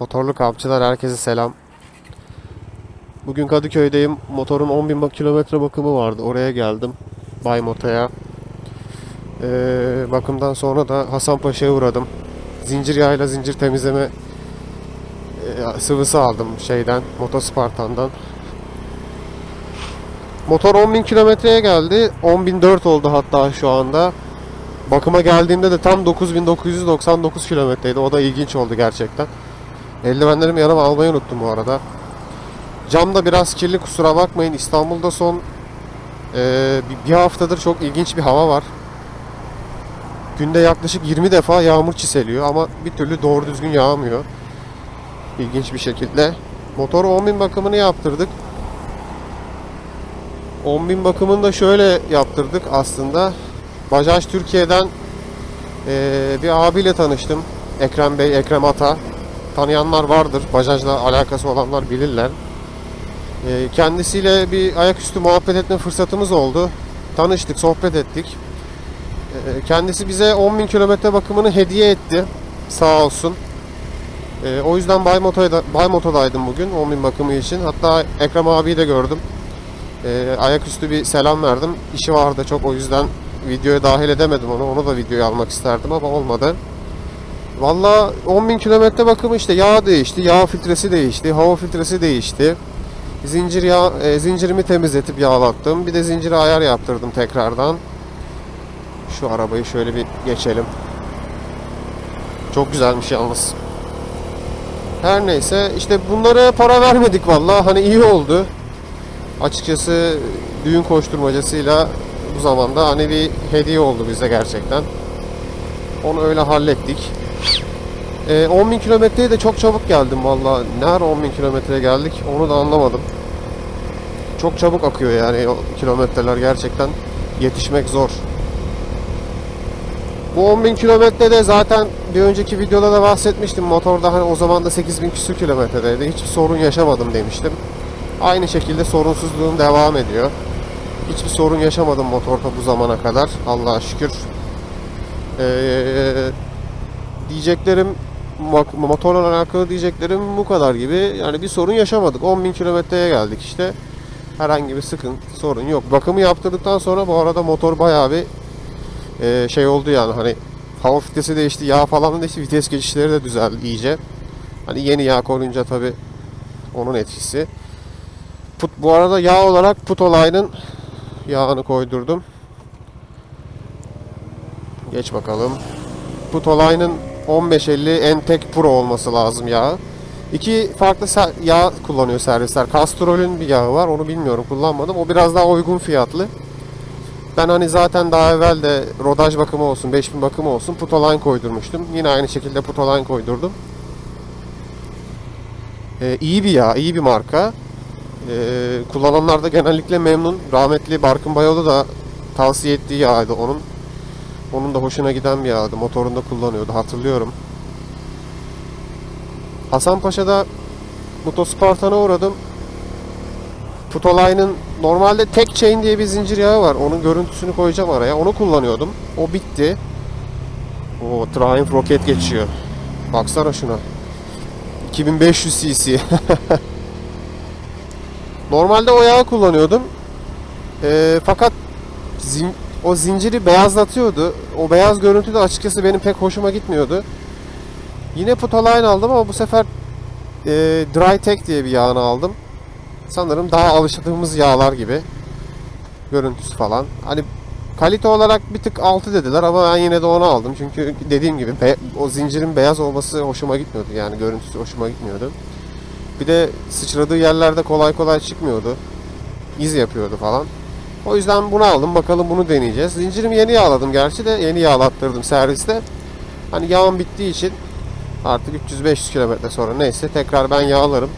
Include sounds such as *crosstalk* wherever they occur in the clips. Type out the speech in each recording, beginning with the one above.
Motorlu kampçılar herkese selam. Bugün Kadıköy'deyim. Motorun 10.000 kilometre bakımı vardı. Oraya geldim. Bay Moto'ya. Ee, bakımdan sonra da Hasanpaşa'ya uğradım. Zincir yağıyla zincir temizleme e, sıvısı aldım şeyden, Motospartan'dan. Motor 10.000 kilometreye geldi. 10.004 oldu hatta şu anda. Bakıma geldiğimde de tam 9999 kilometreydi. O da ilginç oldu gerçekten. Eldivenlerimi yanıma almayı unuttum bu arada. Cam da biraz kirli kusura bakmayın. İstanbul'da son eee, bir- haftadır çok ilginç bir hava var. Günde yaklaşık 20 defa yağmur çiseliyor ama bir türlü doğru düzgün yağmıyor. İlginç bir şekilde. Motor 10.000 bakımını yaptırdık. 10.000 bakımını da şöyle yaptırdık aslında. Bajaj Türkiye'den eee, bir abiyle tanıştım. Ekrem Bey, Ekrem Ata. Tanıyanlar vardır. Bajajla alakası olanlar bilirler. Eee, kendisiyle bir ayaküstü muhabbet etme fırsatımız oldu. Tanıştık, sohbet ettik. Eee, kendisi bize 10.000 kilometre bakımını hediye etti. Sağ olsun. Eee, o yüzden Bay, Moto'da, Bay Moto'daydım bugün 10.000 bakımı için. Hatta Ekrem abiyi de gördüm. Eee, ayaküstü bir selam verdim. İşi vardı çok o yüzden videoya dahil edemedim onu. Onu da videoya almak isterdim ama olmadı. Valla 10.000 kilometre bakımı işte yağ değişti, yağ filtresi değişti, hava filtresi değişti. Zincir yağ, e, zincirimi temizletip yağlattım. Bir de zincire ayar yaptırdım tekrardan. Şu arabayı şöyle bir geçelim. Çok güzelmiş yalnız. Her neyse işte bunlara para vermedik valla. Hani iyi oldu. Açıkçası düğün koşturmacasıyla bu zamanda hani bir hediye oldu bize gerçekten. Onu öyle hallettik. Ee, 10.000 kilometreye de çok çabuk geldim valla. Nerede 10.000 kilometreye geldik onu da anlamadım. Çok çabuk akıyor yani o kilometreler gerçekten yetişmek zor. Bu 10.000 kilometrede zaten bir önceki videoda da bahsetmiştim. Motorda hani o zaman da 8.000 küsur kilometredeydi. Hiçbir sorun yaşamadım demiştim. Aynı şekilde sorunsuzluğum devam ediyor. Hiçbir sorun yaşamadım motorda bu zamana kadar. Allah'a şükür. Ee, diyeceklerim motorla alakalı diyeceklerim bu kadar gibi. Yani bir sorun yaşamadık. 10.000 kilometreye geldik işte. Herhangi bir sıkıntı, sorun yok. Bakımı yaptırdıktan sonra bu arada motor bayağı bir e, şey oldu yani hani hava filtresi değişti, yağ falan değişti, vites geçişleri de düzeldi iyice. Hani yeni yağ koyunca tabi onun etkisi. Put, bu arada yağ olarak Putolay'ın yağını koydurdum. Geç bakalım. Putolay'ın 1550 Entek Pro olması lazım yağı. İki farklı yağ kullanıyor servisler. Castrol'ün bir yağı var. Onu bilmiyorum kullanmadım. O biraz daha uygun fiyatlı. Ben hani zaten daha evvel de rodaj bakımı olsun, 5000 bakımı olsun Putoline koydurmuştum. Yine aynı şekilde Putoline koydurdum. Ee, iyi bir yağ, iyi bir marka. Ee, kullananlar da genellikle memnun. Rahmetli Barkın Bayoğlu da tavsiye ettiği yağdı onun. Onun da hoşuna giden bir yağdı. Motorunda kullanıyordu hatırlıyorum. Hasanpaşa'da Motospartan'a uğradım. Putoline'ın normalde tek chain diye bir zincir yağı var. Onun görüntüsünü koyacağım araya. Onu kullanıyordum. O bitti. O Triumph roket geçiyor. Baksana şuna. 2500 cc. *laughs* Normalde o yağı kullanıyordum. Ee, fakat zin- o zinciri beyazlatıyordu. O beyaz görüntü de açıkçası benim pek hoşuma gitmiyordu. Yine Putoline aldım ama bu sefer e, Dry Tech diye bir yağını aldım. Sanırım daha alıştığımız yağlar gibi. Görüntüsü falan. Hani kalite olarak bir tık altı dediler ama ben yine de onu aldım. Çünkü dediğim gibi be- o zincirin beyaz olması hoşuma gitmiyordu. Yani görüntüsü hoşuma gitmiyordu. Bir de sıçradığı yerlerde kolay kolay çıkmıyordu. İz yapıyordu falan. O yüzden bunu aldım. Bakalım bunu deneyeceğiz. Zincirimi yeni yağladım gerçi de. Yeni yağlattırdım serviste. Hani yağım bittiği için artık 300-500 kilometre sonra neyse tekrar ben yağlarım.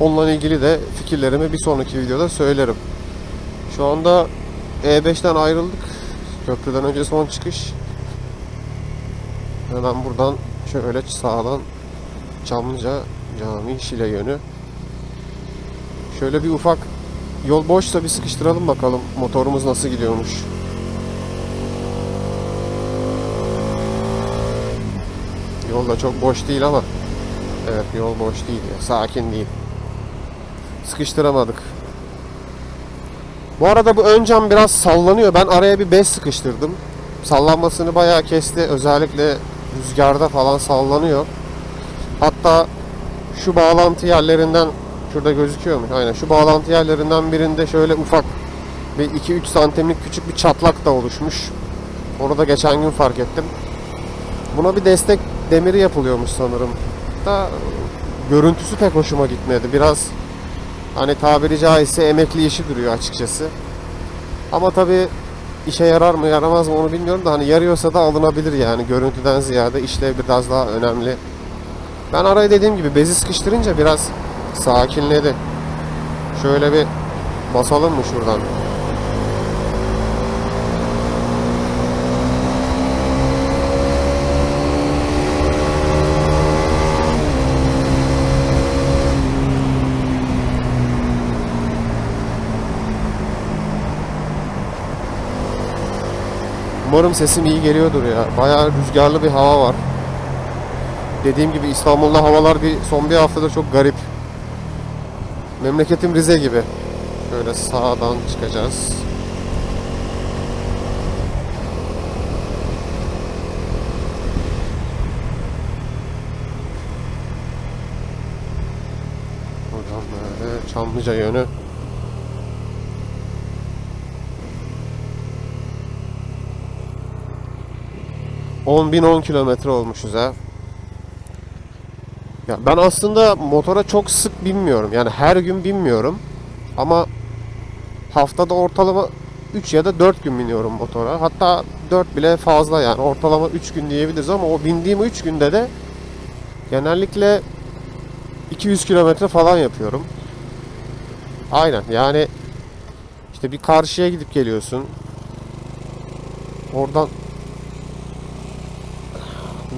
Onunla ilgili de fikirlerimi bir sonraki videoda söylerim. Şu anda E5'ten ayrıldık. Köprüden önce son çıkış. Hemen buradan şöyle sağdan Çamlıca Cami Şile yönü. Şöyle bir ufak yol boşsa bir sıkıştıralım bakalım motorumuz nasıl gidiyormuş. Yolda çok boş değil ama Evet yol boş değil ya. Sakin değil. Sıkıştıramadık. Bu arada bu ön cam biraz sallanıyor. Ben araya bir bez sıkıştırdım. Sallanmasını bayağı kesti. Özellikle rüzgarda falan sallanıyor. Hatta şu bağlantı yerlerinden şurada gözüküyor mu? Aynen şu bağlantı yerlerinden birinde şöyle ufak bir 2-3 santimlik küçük bir çatlak da oluşmuş. Onu da geçen gün fark ettim. Buna bir destek demiri yapılıyormuş sanırım. Da görüntüsü pek hoşuma gitmedi. Biraz hani tabiri caizse emekli işi duruyor açıkçası. Ama tabi işe yarar mı yaramaz mı onu bilmiyorum da hani yarıyorsa da alınabilir yani görüntüden ziyade işlev biraz daha önemli. Ben araya dediğim gibi bezi sıkıştırınca biraz sakinledi. Şöyle bir basalım mı şuradan? Umarım sesim iyi geliyordur ya. Bayağı rüzgarlı bir hava var. Dediğim gibi İstanbul'da havalar bir son bir haftada çok garip. Memleketim Rize gibi. Şöyle sağdan çıkacağız. Buradan böyle Çamlıca yönü. On bin on kilometre olmuşuz ha. Ya ben aslında motora çok sık binmiyorum. Yani her gün binmiyorum. Ama haftada ortalama 3 ya da 4 gün biniyorum motora. Hatta 4 bile fazla yani. Ortalama 3 gün diyebiliriz ama o bindiğim 3 günde de genellikle 200 kilometre falan yapıyorum. Aynen yani işte bir karşıya gidip geliyorsun. Oradan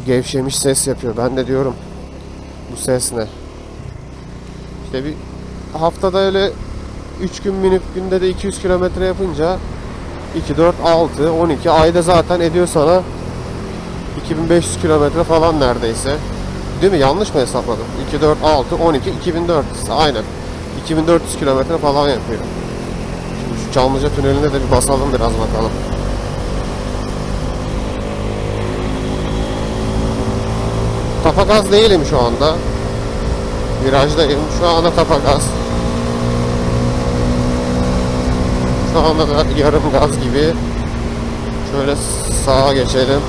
gevşemiş ses yapıyor. Ben de diyorum bu ses ne? İşte bir haftada öyle 3 gün binip günde de 200 kilometre yapınca 2, 4, 6, 12 ayda zaten ediyor sana 2500 kilometre falan neredeyse. Değil mi? Yanlış mı hesapladım? 2, 4, 6, 12, 2400. Aynen. 2400 kilometre falan yapıyor. Şimdi şu Çamlıca tüneline de bir basalım biraz bakalım. Tapagaz değilim şu anda. Virajdayım. Şu anda tapagaz. Şu anda da yarım gaz gibi. Şöyle sağa geçelim.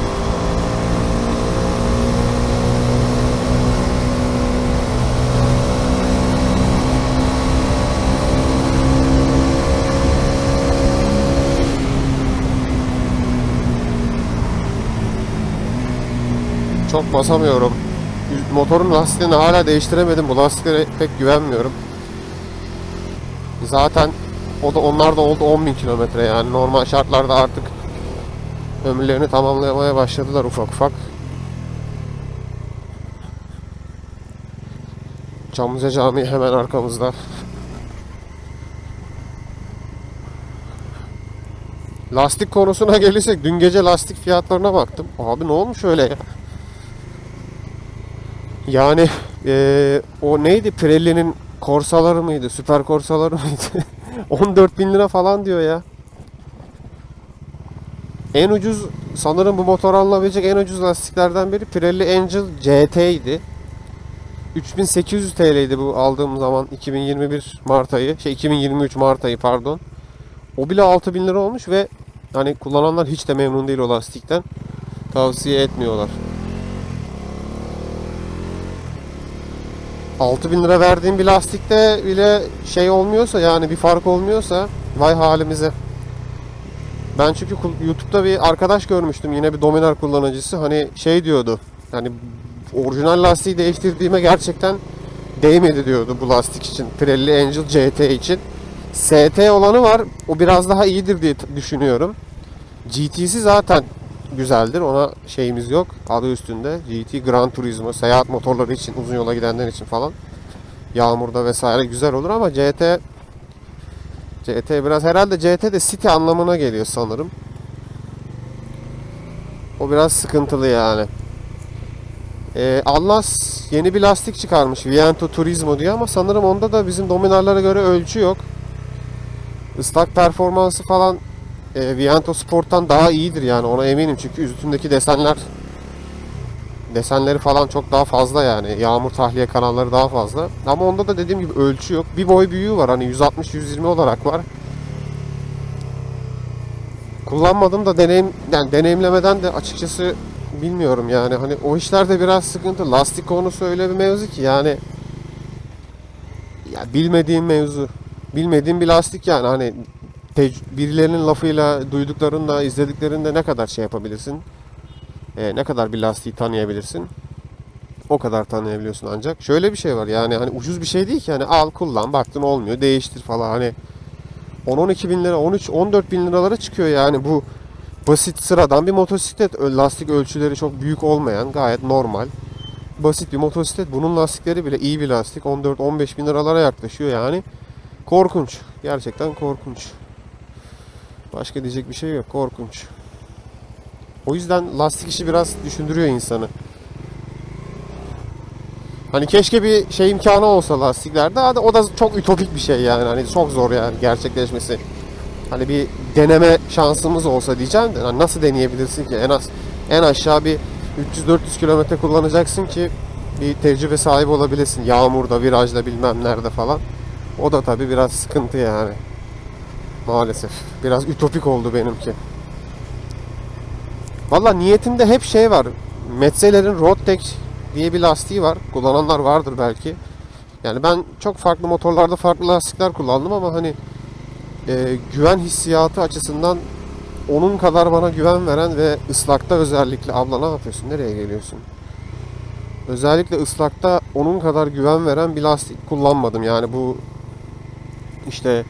Çok basamıyorum. Motorun lastiğini hala değiştiremedim. Bu lastiklere pek güvenmiyorum. Zaten o da onlar da oldu 10.000 kilometre yani normal şartlarda artık ömürlerini tamamlamaya başladılar ufak ufak. Çamlıca Camii hemen arkamızda. Lastik konusuna gelirsek dün gece lastik fiyatlarına baktım. Abi ne olmuş öyle ya? Yani eee, o neydi Pirelli'nin korsaları mıydı? Süper korsaları mıydı? *laughs* 14 bin lira falan diyor ya. En ucuz sanırım bu motor alınabilecek en ucuz lastiklerden biri Pirelli Angel GT idi. 3800 TL'ydi bu aldığım zaman 2021 Mart ayı. Şey 2023 Mart ayı pardon. O bile 6000 lira olmuş ve hani kullananlar hiç de memnun değil o lastikten. Tavsiye etmiyorlar. 6000 lira verdiğim bir lastikte bile şey olmuyorsa yani bir fark olmuyorsa vay halimize. Ben çünkü YouTube'da bir arkadaş görmüştüm yine bir Dominar kullanıcısı hani şey diyordu. Yani orijinal lastiği değiştirdiğime gerçekten değmedi diyordu bu lastik için. Pirelli Angel GT için. ST olanı var. O biraz daha iyidir diye düşünüyorum. GT'si zaten güzeldir. Ona şeyimiz yok. Adı üstünde. GT Gran Turismo seyahat motorları için, uzun yola gidenler için falan. Yağmurda vesaire güzel olur ama CT CT biraz herhalde CT de City anlamına geliyor sanırım. O biraz sıkıntılı yani. Ee, Allas yeni bir lastik çıkarmış. Viento Turismo diye ama sanırım onda da bizim Dominar'lara göre ölçü yok. Islak performansı falan e, Viento Sport'tan daha iyidir yani ona eminim çünkü üstündeki desenler desenleri falan çok daha fazla yani. Yağmur tahliye kanalları daha fazla. Ama onda da dediğim gibi ölçü yok. Bir boy büyüğü var hani 160-120 olarak var. Kullanmadım da deneyim yani deneyimlemeden de açıkçası bilmiyorum yani hani o işlerde biraz sıkıntı. Lastik konusu öyle bir mevzu ki yani ya bilmediğim mevzu. Bilmediğim bir lastik yani hani birilerinin lafıyla, duyduklarınla, izlediklerinde ne kadar şey yapabilirsin? Ee, ne kadar bir lastiği tanıyabilirsin? O kadar tanıyabiliyorsun ancak. Şöyle bir şey var yani hani ucuz bir şey değil ki. Hani al kullan baktın olmuyor değiştir falan. Hani 10-12 bin lira 13-14 bin liralara çıkıyor yani. Bu basit sıradan bir motosiklet. Lastik ölçüleri çok büyük olmayan gayet normal basit bir motosiklet. Bunun lastikleri bile iyi bir lastik. 14-15 bin liralara yaklaşıyor yani. Korkunç gerçekten korkunç başka diyecek bir şey yok korkunç o yüzden lastik işi biraz düşündürüyor insanı Hani keşke bir şey imkanı olsa lastiklerde. O da çok ütopik bir şey yani. Hani çok zor yani gerçekleşmesi. Hani bir deneme şansımız olsa diyeceğim de hani nasıl deneyebilirsin ki en az en aşağı bir 300-400 kilometre kullanacaksın ki bir tecrübe sahibi olabilesin. Yağmurda, virajda bilmem nerede falan. O da tabii biraz sıkıntı yani. Maalesef. Biraz ütopik oldu benimki. Valla niyetimde hep şey var. Metzeler'in Roadtech diye bir lastiği var. Kullananlar vardır belki. Yani ben çok farklı motorlarda farklı lastikler kullandım ama hani e, güven hissiyatı açısından onun kadar bana güven veren ve ıslakta özellikle abla ne yapıyorsun? Nereye geliyorsun? Özellikle ıslakta onun kadar güven veren bir lastik kullanmadım. Yani bu işte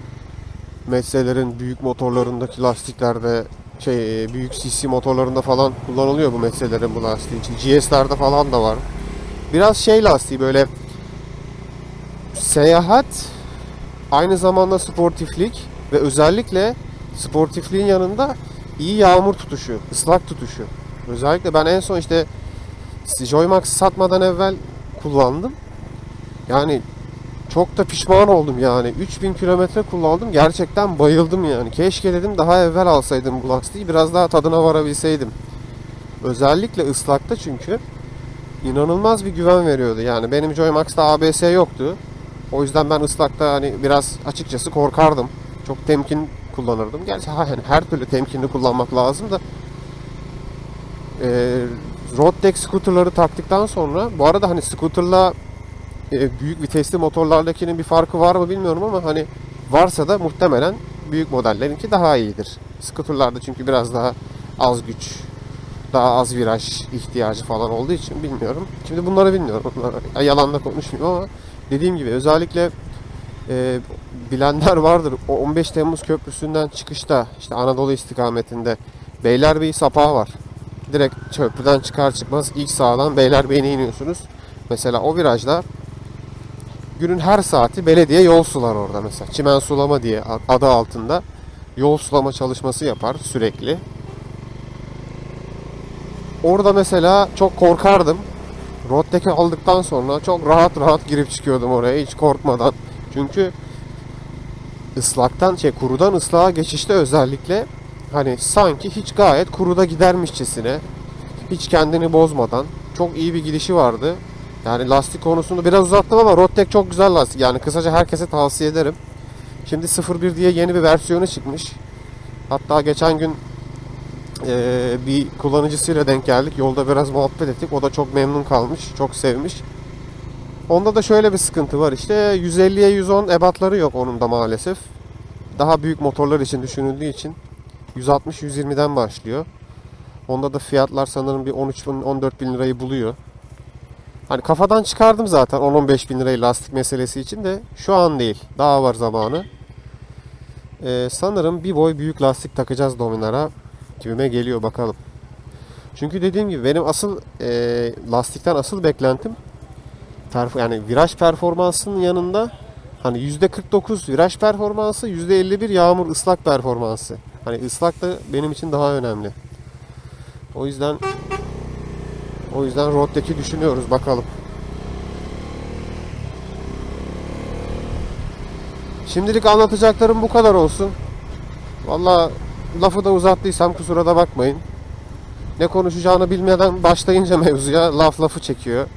Metzeler'in büyük motorlarındaki lastiklerde şey e, büyük CC motorlarında falan kullanılıyor bu Metzeler'in bu lastiği için. GS'lerde falan da var. Biraz şey lastiği böyle seyahat aynı zamanda sportiflik ve özellikle sportifliğin yanında iyi yağmur tutuşu, ıslak tutuşu. Özellikle ben en son işte Joymax satmadan evvel kullandım. Yani çok da pişman oldum yani. 3000 kilometre kullandım. Gerçekten bayıldım yani. Keşke dedim daha evvel alsaydım bu lastiği. Biraz daha tadına varabilseydim. Özellikle ıslakta çünkü inanılmaz bir güven veriyordu. Yani benim Joymax'ta ABS yoktu. O yüzden ben ıslakta hani biraz açıkçası korkardım. Çok temkin kullanırdım. Gerçi yani her türlü temkinli kullanmak lazım da e, road scooterları taktıktan sonra bu arada hani scooterla e, büyük vitesli motorlardakinin bir farkı var mı bilmiyorum ama hani varsa da muhtemelen büyük modellerinki daha iyidir. Scooterlarda çünkü biraz daha az güç, daha az viraj ihtiyacı falan olduğu için bilmiyorum. Şimdi bunları bilmiyorum. Bunları, yalan da konuşmuyorum ama dediğim gibi özellikle e, bilenler vardır. O 15 Temmuz Köprüsü'nden çıkışta işte Anadolu istikametinde Beylerbeyi sapağı var. Direkt köprüden çıkar çıkmaz ilk sağdan Beylerbeyi'ne iniyorsunuz. Mesela o virajda günün her saati belediye yol sular orada mesela. Çimen sulama diye adı altında yol sulama çalışması yapar sürekli. Orada mesela çok korkardım. Roaddeck'i aldıktan sonra çok rahat rahat girip çıkıyordum oraya hiç korkmadan. Çünkü ıslaktan şey kurudan ıslığa geçişte özellikle hani sanki hiç gayet kuruda gidermişçesine hiç kendini bozmadan çok iyi bir gidişi vardı. Yani lastik konusunda biraz uzattım ama Roadtech çok güzel lastik. Yani kısaca herkese tavsiye ederim. Şimdi 01 diye yeni bir versiyonu çıkmış. Hatta geçen gün eee, bir kullanıcısıyla denk geldik. Yolda biraz muhabbet ettik. O da çok memnun kalmış. Çok sevmiş. Onda da şöyle bir sıkıntı var işte 150'ye 110 ebatları yok onun da maalesef. Daha büyük motorlar için düşünüldüğü için 160-120'den başlıyor. Onda da fiyatlar sanırım bir 13 bin 14 bin lirayı buluyor. Hani kafadan çıkardım zaten 10-15 bin lirayı lastik meselesi için de şu an değil. Daha var zamanı. Ee, sanırım bir boy büyük lastik takacağız Dominar'a. Kime geliyor bakalım. Çünkü dediğim gibi benim asıl e, lastikten asıl beklentim perf- yani viraj performansının yanında hani %49 viraj performansı, %51 yağmur ıslak performansı. Hani ıslak da benim için daha önemli. O yüzden O yüzden Road'deki düşünüyoruz bakalım. Şimdilik anlatacaklarım bu kadar olsun. Valla lafı da uzattıysam kusura da bakmayın. Ne konuşacağını bilmeden başlayınca *laughs* mevzuya laf lafı çekiyor.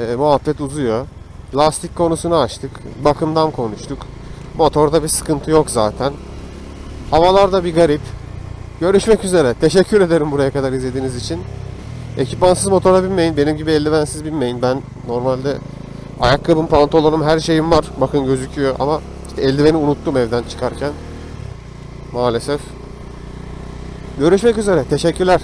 Ee, muhabbet uzuyor. Lastik konusunu açtık. Bakımdan konuştuk. Motorda bir sıkıntı yok zaten. Havalar da bir garip. Görüşmek üzere. Teşekkür ederim buraya kadar izlediğiniz için. Ekipmansız motora binmeyin. Benim gibi eldivensiz binmeyin. Ben normalde ayakkabım, pantolonum, her şeyim var. Bakın gözüküyor ama işte eldiveni unuttum evden çıkarken. Maalesef. Görüşmek üzere. Teşekkürler.